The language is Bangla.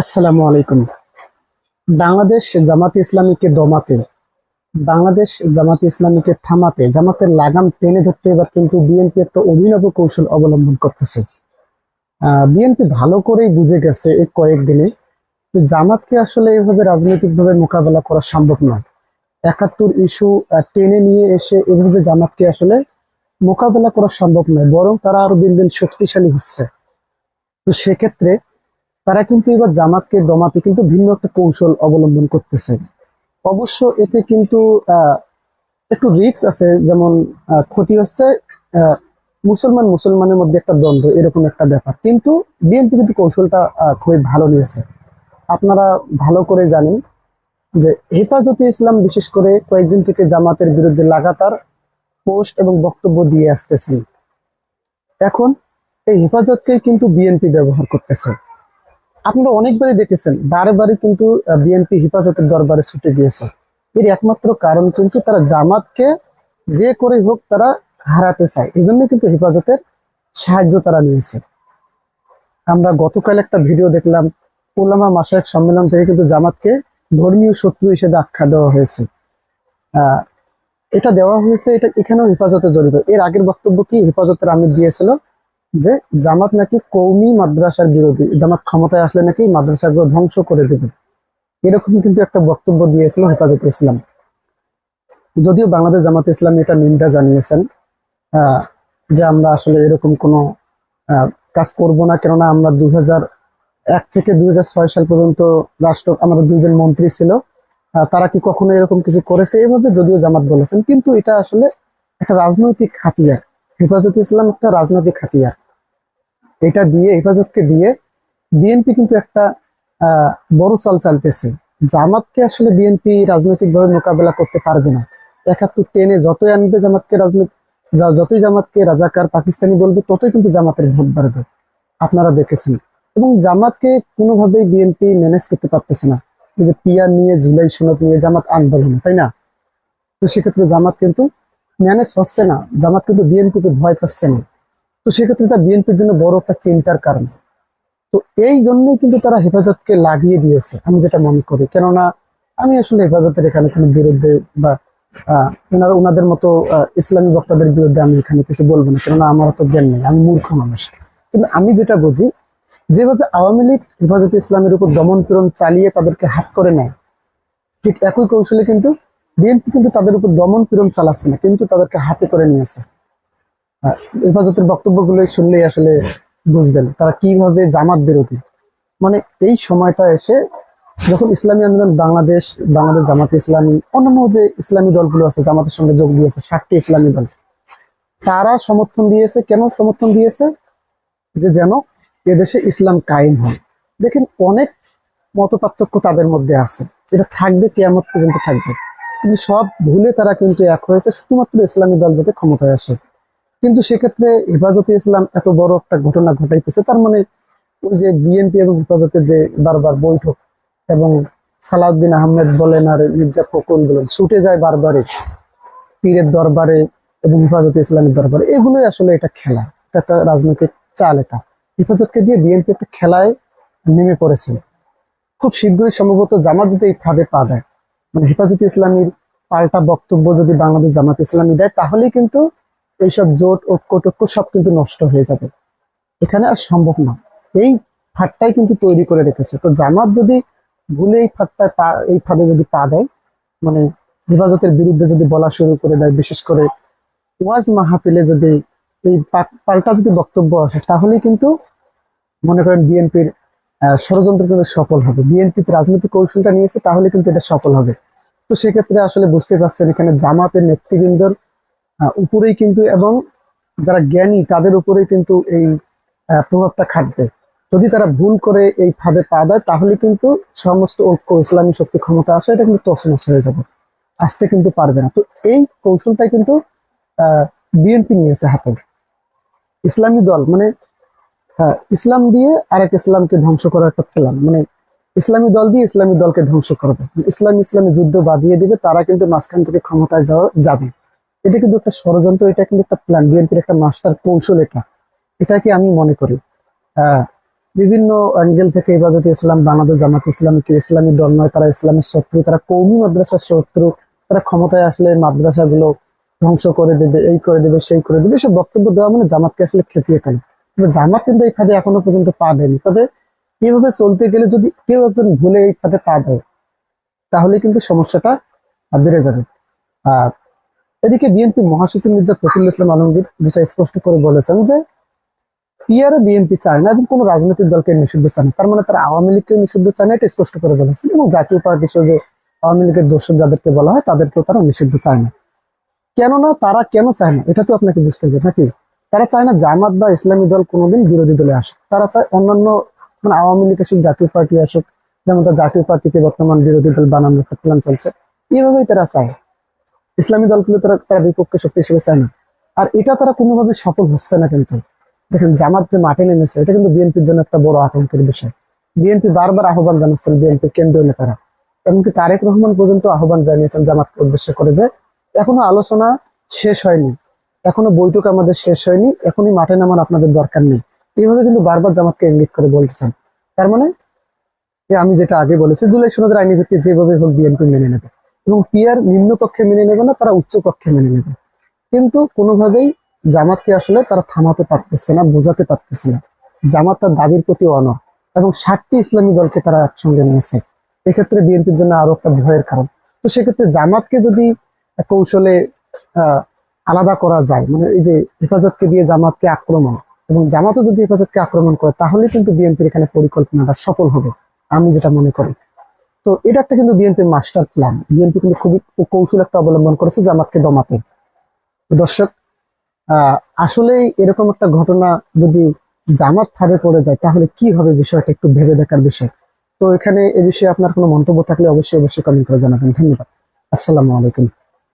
আসসালামু আলাইকুম। বাংলাদেশ জামাতে ইসলামীকে দমাতে, বাংলাদেশ জামাতে ইসলামীকে থামাতে, জামাতের লাগাম টেনে ধরতে এবার কিন্তু বিএনপি একটা অভিনব কৌশল অবলম্বন করতেছে। বিএনপি ভালো করেই বুঝে গেছে এই কয়েকদিনে যে জামাতকে আসলে এভাবে রাজনৈতিকভাবে মোকাবেলা করা সম্ভব নয়। একাত্তর ইস্যু টেনে নিয়ে এসে এভাবে জামাতকে আসলে মোকাবেলা করা সম্ভব নয়, বরং তারা আরও দিন দিন শক্তিশালী হচ্ছে। তো সেক্ষেত্রে তারা কিন্তু এবার জামাতকে দমাতে কিন্তু ভিন্ন একটা কৌশল অবলম্বন করতেছে। অবশ্য এতে কিন্তু একটু রিস্ক আছে, যেমন ক্ষতি হচ্ছে মুসলমান মুসলমানের মধ্যে একটা দ্বন্দ্ব, এরকম একটা ব্যাপার। কিন্তু বিএনপি কিন্তু কৌশলটা খুবই ভালো নিয়েছে। আপনারা ভালো করে জানেন যে হেফাজতে ইসলাম বিশেষ করে কয়েকদিন থেকে জামাতের বিরুদ্ধে লাগাতার পোস্ট এবং বক্তব্য দিয়ে আসতেছেন এখন এই হেফাজতকেই কিন্তু বিএনপি ব্যবহার করতেছে। আপনারা অনেকবারই দেখেছেন বারে বারে কিন্তু বিএনপি হেফাজতের দরবারে ছুটে গিয়েছে। এর একমাত্র কারণ কিন্তু তারা জামাতকে যে করে হোক তারা হারাতে চায়। এই জন্য কিন্তু হেফাজতের সাহায্য তারা নিয়েছে। আমরা গতকাল একটা ভিডিও দেখলাম ওলামা মাসায়ক সম্মেলন থেকে কিন্তু জামাতকে ধর্মীয় শত্রু হিসেবে আখ্যা দেওয়া হয়েছে। এটা দেওয়া হয়েছে, এটা এখানেও হেফাজতে জড়িত। এর আগের বক্তব্য কি? হেফাজতের আমির দিয়েছিল যে জামাত নাকি কৌমি মাদ্রাসার বিরোধী, জামাত ক্ষমতায় আসলে নাকি মাদ্রাসাগুলো ধ্বংস করে দেবে। এরকম কিন্তু একটা বক্তব্য দিয়েছিল হেফাজত ইসলাম। যদিও বাংলাদেশ জামাত ইসলাম এটা নিন্দা জানিয়েছেন যে আমরা আসলে এরকম কোনো কাজ করব না, কেননা আমরা দুই এক থেকে দুই হাজার ছয় সাল পর্যন্ত রাষ্ট্র, আমাদের দুইজন মন্ত্রী ছিল তারা কি কখনো এরকম কিছু করেছে? এভাবে যদিও জামাত বলেছেন, কিন্তু এটা আসলে একটা রাজনৈতিক হাতিয়ার। হেফাজত ইসলাম একটা রাজনৈতিক হাতিয়ার এটা দিয়ে, হেফাজতকে দিয়ে বিএনপি কিন্তু একটা বড় চাল চালতেছে। জামাতকে আসলে বিএনপি রাজনৈতিকভাবে মোকাবেলা করতে পারবে না। একাত্তর টেনে যতই আনবে জামাতকে রাজনীতি যতই জামাতকে রাজাকার পাকিস্তানি বলবে, ততই কিন্তু জামাতের ভোট বাড়বে। আপনারা দেখেছেন। এবং জামাতকে কোনোভাবেই বিএনপি ম্যানেজ করতে পারতেছে না। যে পিয়ার নিয়ে, জুলাই সনদ নিয়ে জামাত আন্দোলন, তাই না? তো সেক্ষেত্রে জামাত কিন্তু ম্যানেজ হচ্ছে না জামাত কিন্তু বিএনপিকে ভয় পাচ্ছে না। তো সেক্ষেত্রে এটা বিএনপির জন্য বড় একটা চিন্তার কারণ। তো এই জন্যই কিন্তু তারা হেফাজতকে লাগিয়ে দিয়েছে আমি যেটা মনে করি। কেননা আমি আসলে হেফাজতের এখানে কোনো বিরুদ্ধে বা আহ, ওনাদের মতো ইসলামী বক্তাদের বিরুদ্ধে আমি এখানে কিছু বলব না কেননা আমার তো জ্ঞান নেই আমি মূর্খ মানুষ। কিন্তু আমি যেটা বুঝি যেভাবে আওয়ামী লীগ হেফাজতে ইসলামের উপর দমন পীড়ন চালিয়ে তাদেরকে হাত করে নেয় ঠিক একই কৌশলে কিন্তু বিএনপি কিন্তু তাদের উপর দমন পীড়ন চালাচ্ছে না, কিন্তু তাদেরকে হাতে করে নিয়েছে। হেফাজতের বক্তব্যগুলো শুনলেই আসলে বুঝবেন তারা কীভাবে জামাত বিরোধী। মানে এই সময়টা এসে যখন ইসলামী আন্দোলন বাংলাদেশ বাংলাদেশ জামাত ইসলামী, অন্যান্য যে ইসলামী দলগুলো আছে, জামাতের সঙ্গে যোগ দিয়েছে ষাটটি ইসলামী দল, তারা সমর্থন দিয়েছে। কেন সমর্থন দিয়েছে? যে যেন এদেশে ইসলাম কায়েম হয়। দেখেন অনেক মত তাদের মধ্যে আছে। এটা থাকবে, কেয়ামত পর্যন্ত থাকবে। কিন্তু সব ভুলে তারা কিন্তু এক হয়েছে, শুধুমাত্র ইসলামী দল যাতে ক্ষমতায় আসে। কিন্তু সেক্ষেত্রে হেফাজতে ইসলাম এত বড় একটা ঘটনা ঘটাইতেছে, তার মানে ওই যে বিএনপি এবং হেফাজতের যে বারবার বৈঠক এবং সালাউদ্দিন আহমেদ বলেন আর মির্জা ফখরুল বলেন, ছুটে যায় বারবারে পীরের দরবারে এবং হেফাজতে ইসলামের দরবারে। এগুলোই আসলে এটা খেলা, এটা একটা রাজনৈতিক চাল এটা। হেফাজতকে দিয়ে বিএনপি একটা খেলায় নেমে পড়েছে। খুব শীঘ্রই সম্ভবত জামাত যদি এই ফাঁদে পা দেয়। মানে হেফাজতে ইসলামীর পাল্টা বক্তব্য যদি বাংলাদেশ জামাত ইসলামী দেয় তাহলে কিন্তু এইসব জোট, ঐক্য সব কিন্তু নষ্ট হয়ে যাবে। এখানে আর সম্ভব না। এই ফাঁদটাই কিন্তু তৈরি করে রেখেছে। তো জামাত যদি ভুলে এই ফাঁদটায় পা, এই ফাঁদে যদি পা দেয় মানে হেফাজতের বিরুদ্ধে যদি বলা শুরু করে দেয়, বিশেষ করে ওয়াজ মাহফিলে যদি এই পাল্টা যদি বক্তব্য আসে তাহলে কিন্তু মনে করেন বিএনপির ষড়যন্ত্র কিন্তু সফল হবে। বিএনপি রাজনৈতিক কৌশলটা নিয়েছে, তাহলে কিন্তু এটা সফল হবে। তো সেক্ষেত্রে আসলে বুঝতে পারছেন এখানে জামাতের নেতৃবৃন্দর উপরেই কিন্তু এবং যারা জ্ঞানী, তাদের উপরেই কিন্তু এই প্রভাবটা খাটবে। যদি তারা ভুল করে এই ফাঁদে পা দেয়, তাহলে কিন্তু সমস্ত ঐক্য, ইসলামী শক্তি ক্ষমতা আসে, এটা কিন্তু তছনছ হয়ে যাবে। আসতে কিন্তু পারবে না। তো এই কৌশলটাই কিন্তু বিএনপি নিয়েছে হাতে। ইসলামী দল মানে হ্যাঁ ইসলাম দিয়ে আরেক ইসলামকে ধ্বংস করার একটা প্ল্যান মানে ইসলামী দল দিয়ে ইসলামী দলকে ধ্বংস করবে। ইসলাম ইসলামী যুদ্ধ বাঁধিয়ে দিবে, তারা কিন্তু মাঝখান থেকে ক্ষমতায় যাওয়া যাবে। এটা কিন্তু একটা ষড়যন্ত্র, এটা কিন্তু একটা প্ল্যান বিএনপির একটা মাস্টার কৌশল এটা। এটাকে আমি মনে করি। বিভিন্ন অ্যাঙ্গেল থেকে হেফাজতে ইসলাম, বাংলাদেশ জামাত ইসলামীকে ইসলামী দল নয়, তারা ইসলামের শত্রু, তারা কৌমি মাদ্রাসার শত্রু, তারা ক্ষমতায় আসলে মাদ্রাসাগুলো ধ্বংস করে দেবে, এই করে দেবে, সেই করে দেবে। সব বক্তব্য দেওয়া মানে জামাতকে আসলে খেপিয়ে তবে জামাত কিন্তু এই ফাঁদে এখনও পর্যন্ত পা দেয়নি। তবে এইভাবে চলতে গেলে যদি কেউ একজন ভুলে এই ফাঁদে পা দেয়, তাহলে কিন্তু সমস্যাটা বেড়ে যাবে। আর এদিকে বিএনপি মহাসচিব মির্জা ফখরুল ইসলাম আলমগীর যেটা স্পষ্ট করে বলেছেন যে পিয়ারে বিএনপি চায় না এবং কোনো রাজনৈতিক দলকে নিষিদ্ধ চায় না। তার মানে তারা আওয়ামী লীগকে নিষিদ্ধ চায় না, এটা স্পষ্ট করে বলেছেন। এবং জাতীয় পার্টি সহ যে আওয়ামী লীগের দোষর যাদেরকে বলা হয়, তাদেরকেও তারা নিষিদ্ধ চায় না। কেননা তারা কেন চায় না, এটা তো আপনাকে বুঝতে হবে নাকি? তারা চায় না জামাত বা ইসলামী দল কোনোদিন বিরোধী দলে আসুক। তারা চায় অন্যান্য মানে আওয়ামী লীগ আসুক, জাতীয় পার্টি আসুক, যেমন তার জাতীয় পার্টিকে বর্তমান বিরোধী দল বানানোর প্ল্যান চলছে এইভাবেই তারা চায়। ইসলামী দলগুলো তারা তারা বিপক্ষে শক্তি হিসেবে চায় না। আর এটা তারা কোনোভাবে সফল হচ্ছে না কিন্তু। দেখেন জামাত যে মাঠে নেমেছে, এটা কিন্তু বিএনপির জন্য একটা বড় আতঙ্কের বিষয়। বিএনপি বারবার আহ্বান জানাচ্ছেন বিএনপি কেন্দ্রীয় নেতারা। এমনকি তারেক রহমান পর্যন্ত আহ্বান জানিয়েছেন জামাতকে উদ্দেশ্য করে যে এখনও আলোচনা শেষ হয়নি। এখনও বৈঠক আমাদের শেষ হয়নি, এখনই মাঠে নামান আপনাদের দরকার নেই। এইভাবে কিন্তু বারবার জামাতকে ইঙ্গিত করে বলতেছেন। তার মানে আমি যেটা আগে বলেছি, জুলাই সনদের আইনি ভিত্তি যেভাবে হোক বিএনপি মেনে নেবে। এবং পিয়ার নিম্ন কক্ষে মেনে নেবে না, তারা উচ্চ কক্ষে মেনে নেবে। কিন্তু কোনোভাবেই জামাতকে আসলে তারা থামাতে পারতেছে না, বোঝাতে পারতেছে না। জামাত তার দাবির প্রতি অনর এবং ষাটটি ইসলামী দলকে তারা একসঙ্গে নিয়েছে। এক্ষেত্রে বিএনপির জন্য আরও একটা ভয়ের কারণ। তো সেক্ষেত্রে জামাতকে যদি কৌশলে, আহ আলাদা করা যায়। মানে এই যে হেফাজতকে দিয়ে জামাতকে আক্রমণ এবং জামাতও যদি হেফাজতকে আক্রমণ করে, তাহলে কিন্তু বিএনপির এখানে পরিকল্পনাটা সফল হবে, আমি যেটা মনে করি। তো এটা একটা কিন্তু বিএনপির মাস্টার প্ল্যান বিএনপি কিন্তু খুবই কৌশল একটা অবলম্বন করেছে জামাতকে দমাতে। দর্শক, আহ, আসলে এরকম একটা ঘটনা যদি জামাত ভাবে পড়ে যায়, তাহলে কি হবে বিষয়টা একটু ভেবে দেখার বিষয়। তো এখানে এ বিষয়ে আপনার কোনো মন্তব্য থাকলে অবশ্যই অবশ্যই কমেন্ট করে জানাবেন। ধন্যবাদ। আসসালামু আলাইকুম।